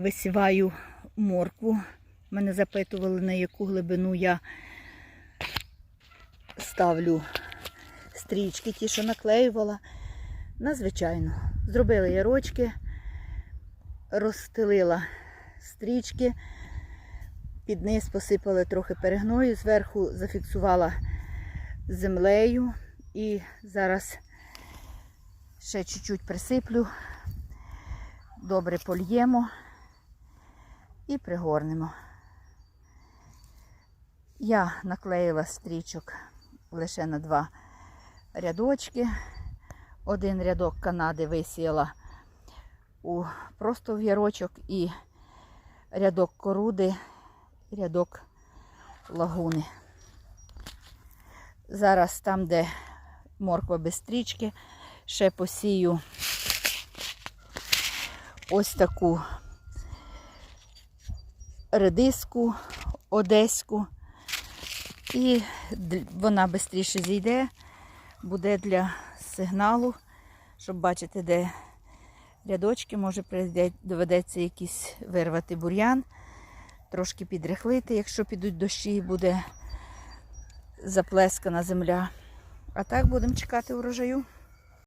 Висіваю моркву. Мене запитували, на яку глибину я ставлю стрічки, ті, що наклеювала. Надзвичайно. Зробила ярочки, розстелила стрічки, під низ посипала трохи перегною, зверху зафіксувала землею і зараз ще чуть-чуть присиплю, добре польємо і пригорнемо. Я наклеїла стрічок лише на два рядочки. Один рядок Канади висіяла у просто в ярочок і рядок коруди, рядок лагуни. Зараз там, де морква без стрічки, ще посію ось таку редиску одеську. І вона швидше зійде, буде для сигналу, щоб бачити, де рядочки, може доведеться якийсь вирвати бур'ян, трошки підрихлити, якщо підуть дощі, і буде заплескана земля. А так будемо чекати урожаю.